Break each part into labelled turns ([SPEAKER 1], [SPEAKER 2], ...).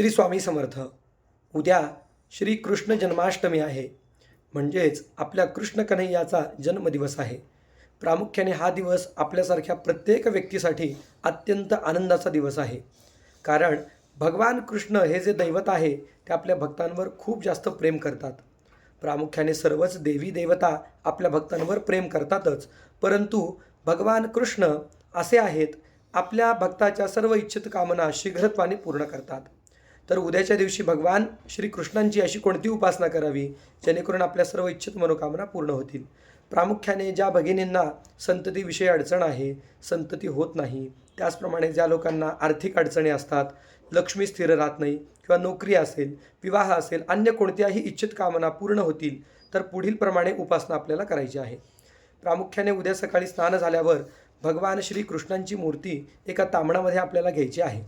[SPEAKER 1] श्री स्वामी समर्थ. उद्या श्री कृष्ण जन्माष्टमी आहे. म्हणजेच आपल्या कृष्ण कन्हैयाचा जन्मदिवस आहे. प्रामुख्याने हा दिवस आपल्यासारख्या प्रत्येक व्यक्तीसाठी अत्यंत आनंदाचा दिवस आहे. कारण भगवान कृष्ण हे जे दैवत आहे ते आपल्या भक्तांवर खूप जास्त प्रेम करतात. प्रामुख्याने सर्वच देवी देवता आपल्या भक्तांवर प्रेम करतातच. परंतु भगवान कृष्ण असे आहेत आपल्या भक्ताच्या सर्व इच्छित कामना शीघ्रत्वाने पूर्ण करतात. तर उद्याच्या दिवशी भगवान श्रीकृष्णांची अशी कोणती उपासना करावी? जेणेकरून आपल्या सर्व इच्छित मनोकामना पूर्ण होतील. प्रामुख्याने ज्या भगिनींना संततीविषयी अडचण आहे संतती होत नाही त्याचप्रमाणे ज्या लोकांना आर्थिक अडचणी असतात लक्ष्मी स्थिर राहत नाही किंवा नोकरी असेल विवाह असेल अन्य कोणत्याही इच्छित कामना पूर्ण होतील तर पुढीलप्रमाणे उपासना आपल्याला करायची आहे. प्रामुख्याने उद्या सकाळी स्नान झाल्यावर भगवान श्रीकृष्णांची मूर्ती एका तांबणामध्ये आपल्याला घ्यायची आहे.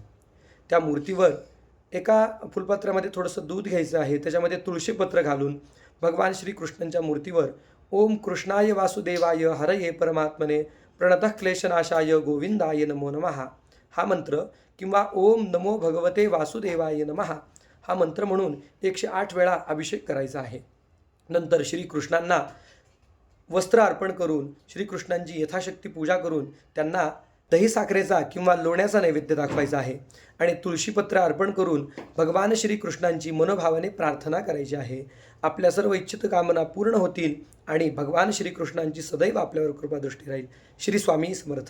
[SPEAKER 1] त्या मूर्तीवर एका फुलपात्रामध्ये थोडंसं दूध घ्यायचं आहे त्याच्यामध्ये तुळशीपत्र घालून भगवान श्रीकृष्णांच्या मूर्तीवर ओम कृष्णाय वासुदेवाय हरये परमात्मने प्रणतः क्लेशनाशाय गोविंदाय नमो नमः. हा मंत्र किंवा ओम नमो भगवते वासुदेवाय नमहा हा मंत्र म्हणून एकशे आठ वेळा अभिषेक करायचा आहे. नंतर श्रीकृष्णांना वस्त्र अर्पण करून श्रीकृष्णांची यथाशक्ती पूजा करून त्यांना दही साखरेचा किंवा लोण्याचा नैवेद्य दाखवायचा आहे आणि तुळशीपत्र अर्पण करून भगवान श्रीकृष्णांची मनोभावाने प्रार्थना करायची आहे. आपल्या सर्व इच्छित कामना पूर्ण होतील आणि भगवान श्रीकृष्णांची सदैव आपल्यावर कृपादृष्टी राहील. श्री स्वामी समर्थ.